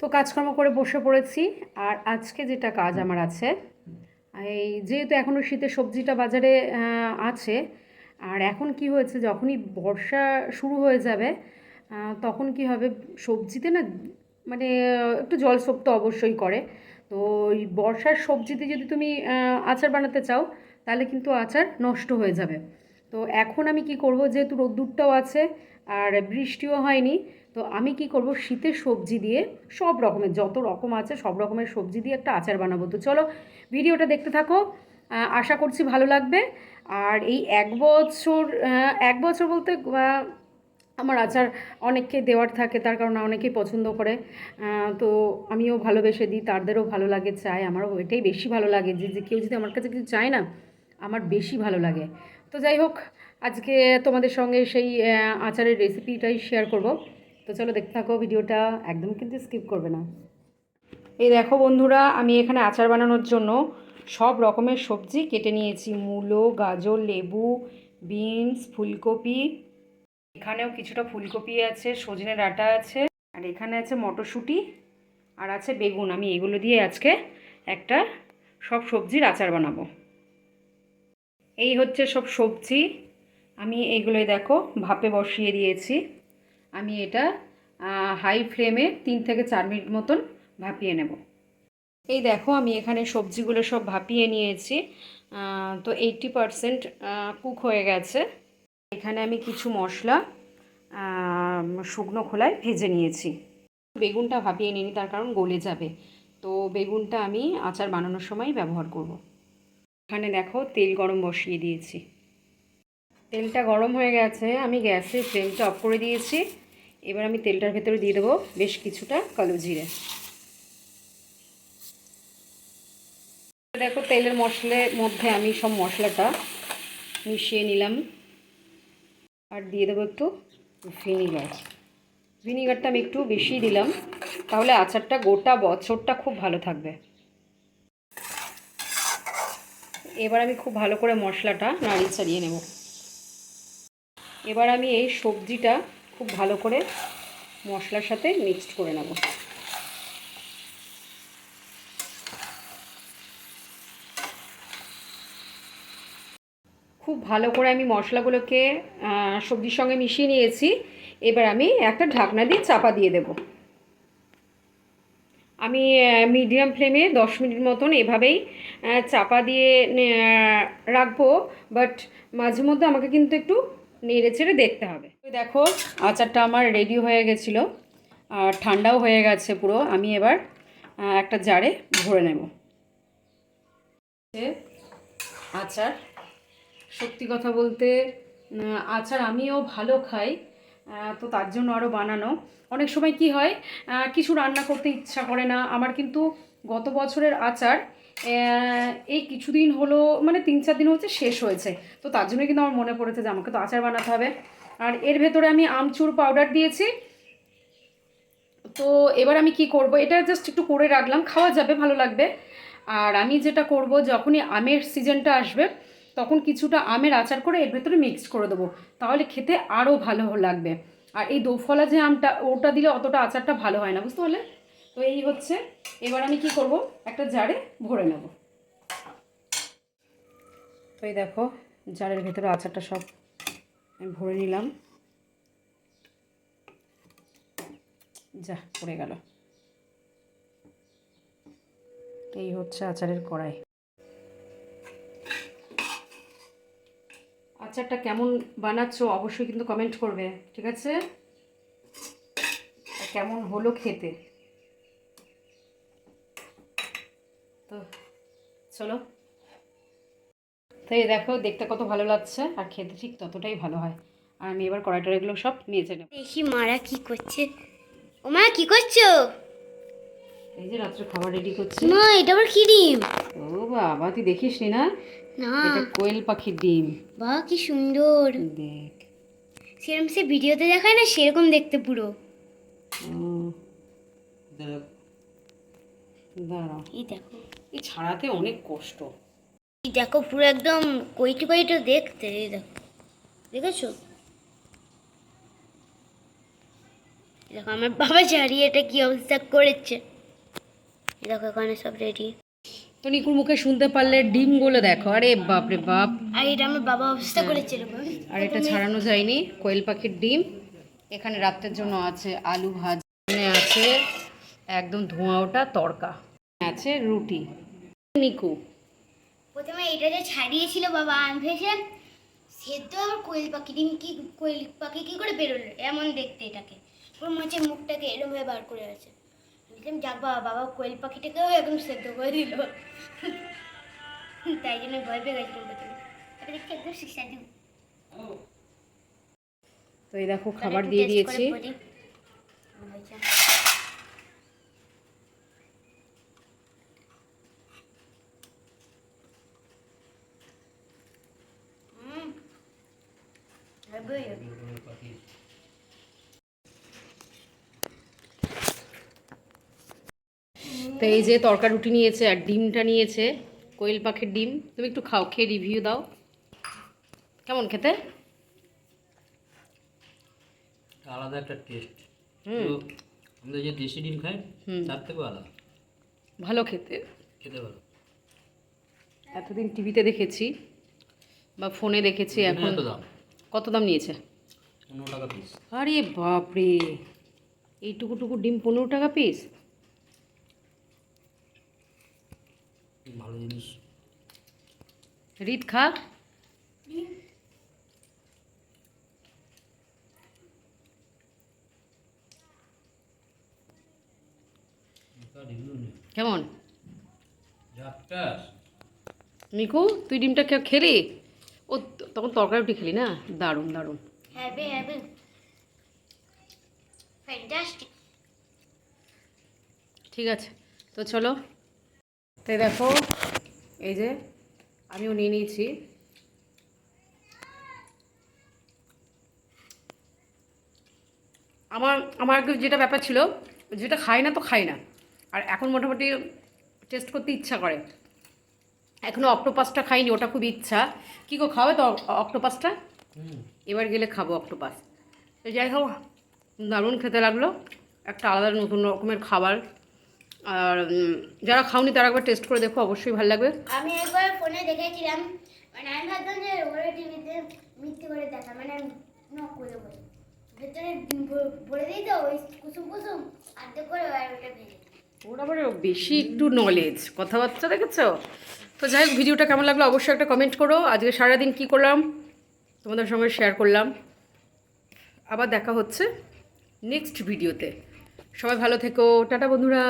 তো কাজকর্ম করে বসে পড়েছি। আর আজকে যেটা কাজ আমার আছে এই যেহেতু এখনও শীতের সবজিটা বাজারে আছে আর এখন কি হয়েছে যখনই বর্ষা শুরু হয়ে যাবে তখন কি হবে সবজিতে না মানে একটু জল তো অবশ্যই করে। তো ওই বর্ষার সবজিতে যদি তুমি আচার বানাতে চাও তাহলে কিন্তু আচার নষ্ট হয়ে যাবে। তো এখন আমি কি করব যেহেতু রোদ্দুরটাও আছে আর বৃষ্টিও হয়নি। তো আমি কি করব? শীতের সবজি দিয়ে সব রকমের, যত রকম আছে সব রকমের সবজি দিয়ে একটা আচার বানাবো। তো চলো ভিডিওটা দেখতে থাকো। আশা করছি ভালো লাগবে। আর এই এক বছর এক বছর বলতে আমার আচার অনেককে দেওয়ার থাকে, তার কারণে অনেকেই পছন্দ করে। তো আমিও ভালোবেসে দিই তাদেরও ভালো লাগে চাই, আমারও এটাই বেশি ভালো লাগে যে যে কেউ যদি আমার কাছে কিছু চায় না, আমার বেশি ভালো লাগে। তো যাই হোক আজকে তোমাদের সঙ্গে সেই আচারের রেসিপিটাই শেয়ার করব। তো চলো দেখতে থাকো, ভিডিওটা একদম কিন্তু স্কিপ করবে না। এই দেখো বন্ধুরা, আমি এখানে আচার বানানোর জন্য সব রকমের সবজি কেটে নিয়েছি। মূলো, গাজর, লেবু, বিনস, ফুলকপি। এখানেও কিছুটা ফুলকপি আছে সজনে ডাঁটা আছে, আর এখানে আছে মটরশুঁটি, আর আছে বেগুন। আমি এগুলো দিয়ে আজকে একটা সব সবজির আচার বানাবো। এই হচ্ছে সব সবজি। আমি এগুলোই দেখো, ভাপে বসিয়ে দিয়েছি। আমি এটা হাই ফ্লেমে তিন থেকে চার মিনিট মতন ভাপিয়ে নেব। এই দেখো, আমি এখানে সবজিগুলো সব ভাপিয়ে নিয়েছি। তো এইটটি পারসেন্ট কুক হয়ে গেছে। এখানে আমি কিছু মশলা শুকনো খোলায় ভেজে নিয়েছি। বেগুনটা ভাপিয়ে নিই তার কারণ গলে যাবে। তো বেগুনটা আমি আচার বানানোর সময় ব্যবহার করব। এখানে দেখো, তেল গরম বসিয়ে দিয়েছি। তেলটা গরম হয়ে গেছে, আমি গ্যাসের ফ্লেমটা অফ করে দিয়েছি। এবার আমি তেলটার ভেতরে দিয়ে দেবো বেশ কিছুটা কালো জিরে। দেখো তেলের মশলার মধ্যে আমি সব মশলাটা মিশিয়ে নিলাম। আর দিয়ে দেবো একটু ভিনিগার। ভিনিগারটা আমি একটু বেশি দিলাম, তাহলে আচারটা গোটা বছরটা খুব ভালো থাকবে। এবার আমি খুব ভালো করে মশলাটা নাড়িয়ে চাড়িয়ে নেব। এবার আমি এই সবজিটা খুব ভালো করে মশলার সাথে মিক্সড করে নেব। খুব ভালো করে আমি মশলাগুলোকে সবজির সঙ্গে মিশিয়ে নিয়েছি। এবার আমি একটা ঢাকনা দিয়ে চাপা দিয়ে দেব। আমি মিডিয়াম ফ্লেমে দশ মিনিট মতন এভাবেই চাপা দিয়ে রাখব। বাট মাঝে মধ্যে আমাকে কিন্তু একটু নেড়ে চেড়ে দেখতে হবে। দেখো, আচারটা আমার রেডি হয়ে গেছিল, আর ঠান্ডাও হয়ে গেছে পুরো। আমি এবার একটা জারে ভরে নেব। আচার, সত্যি কথা বলতে আচার আমিও ভালো খাই তো তার জন্য আরও বানানো। অনেক সময় কি হয় কিছু রান্না করতে ইচ্ছা করে না। আমার কিন্তু গত বছরের আচার এই কিছুদিন হলো মানে তিন চার দিন হচ্ছে শেষ হয়েছে। তো তার জন্য কিন্তু আমার মনে পড়েছে যে আমাকে তো আচার বানাতে হবে। আর এর ভেতরে আমি আমচুর পাউডার দিয়েছি। তো এবার আমি কি করব? এটা জাস্ট একটু করে রাখলাম, খাওয়া যাবে, ভালো লাগবে। আর আমি যেটা করব, যখনই আমের সিজনটা আসবে, তখন কিছুটা আমের আচার করে এর ভেতরে মিক্স করে দেবো। তাহলে খেতে আরও ভালো লাগবে। আর এই দোফলা যে আমটা, ওটা দিলে অতটা আচারটা ভালো হয় না, বুঝতে পারলে? তো এই হচ্ছে, এবার আমি কি করব? একটা জারে ভরে নেব। তো এই দেখো, জারের ভেতরে আচারটা সব আমি ভরে নিলাম। যা, পড়ে গেল। এই হচ্ছে আচারের কড়াই। আচারটা কেমন বানাচ্ছো অবশ্যই কিন্তু কমেন্ট করবে, ঠিক আছে? কেমন হলো খেতে? তো চলো। তো এই দেখো দেখতে কত ভালো লাগছে আর খেতে ঠিক ততটাই ভালো হয়। আর আমি এবার কড়াইটা এগুলো সব মেজে নেব দেখি মারা কি করছে। ও মা কি করছ? এই যে রাত্রে খাবার রেডি করছি। না এটা আবার কি ডিম? ও বাবা তুই দেখিস নি না? না। এটা কোয়েল পাখির ডিম। বাহ কি সুন্দর। দেখ। সেরকম সে ভিডিওতে দেখায় না সেরকম দেখতে পুরো। ও, দাঁড়াও। এই দেখো। এই ছাড়াতে অনেক কষ্ট। এই দেখো পুরো একদম কইটি কইটা দেখতে এই দেখো। দেখেছ? দেখো আমার বাবা ছাড়িয়ে এটা কি অবস্থা করেছে। দেখো এখানে সব রেডি তো নিকুর মুখে শুনতে পারলে ডিমগুলো দেখো। আরে বাপ রে বাপ। আর এটা আমার বাবা অবস্থা করেছে এরকম। আর এটা ছাড়ানো যায়নি। কোয়েল পাখির ডিম। এখানে রাতের জন্য আছে আলু ভাজি আছে। একদম ধোঁয়া ওটা তড়কা। আছে রুটি। নিকু প্রথমে এটা যে ছাড়িয়েছিল বাবা আমি ভেবেছিলাম সেদ্ধ আবার কোয়েল পাখি ডিম কি কোয়েল পাখি কি করে বেরোলো এমন দেখতে এটাকে। মনে হচ্ছে মুখটাকে এরমভাবে বার করে আছে। বললাম যাক বাবা বাবা কোয়েল পাখিটাকেও একদম সেদ্ধ করে দিল। তাই জন্য ভয় পেয়ে গেছিলাম প্রথমে। এটা দেখতে একদম সুস্বাদু। তো এই দেখো খাবার একটু দিয়ে দিয়েছি করে বলি। কেমন হয়েছে? হুম। হেবি। তো এই যে তরকা রুটি নিয়েছে আর ডিমটা নিয়েছে কোয়েল পাখির ডিম। তুমি একটু খাও খেয়ে রিভিউ দাও। কেমন খেতে? আলাদা একটা টেস্ট হুম। যে দেশি ডিম খাই। তার থেকেও আলাদা। ভালো খেতে। খেতে ভালো। এতদিন টিভিতে দেখেছি বা ফোনে দেখেছি এখন এত দাম। কত দাম নিয়েছে? পনেরো টাকা পিস আরে বাপরে এইটুকু টুকু ডিম পনেরো টাকা পিস ভালো জিনিস। রিত খা। কেমন? মিকু তুই ডিমটা খেলি? ও তখন তরকারি রুটি খেলি না? দারুণ দারুণ। ফ্যান্টাস্টিক ঠিক আছে তো চলো। তাই দেখো এই যে আমিও নিয়ে নিয়েছি। আমার আমার যেটা ব্যাপার ছিল যেটা খাই না তো খাই না। আর এখন মোটামুটি টেস্ট করতে ইচ্ছা করে। এখনও অক্টোপাসটা খাইনি ওটা খুব ইচ্ছা। কী গো খাবে তো অক্টোপাসটা এবার গেলে খাব অক্টোপাস তো যাই হোক দারুণ খেতে লাগল। একটা আলাদা নতুন রকমের খাবার। আর যারা খাওনি তারা একবার টেস্ট করে দেখো অবশ্যই ভালো লাগবে। আমি একবার ফোনে দেখেছিলাম মানে আমি ভাবতাম যে ওরা টিভিতে মিথ্যে করে দেখা মানে নক করে বলে ভেতরে ভরে দিই তো ওই কুসুম কুসুম আর্ধেক করে ওটা ভেজে দিই। ওর আবার বেশি একটু নলেজ কথাবার্তা দেখেছ? তো যাই হোক, ভিডিওটা কেমন লাগল অবশ্যই একটা কমেন্ট করো। আজকে সারাদিন কি করলাম? তোমাদের সঙ্গে শেয়ার করলাম। আবার দেখা হচ্ছে নেক্সট ভিডিওতে সবাই ভালো থেকো। টাটা বন্ধুরা।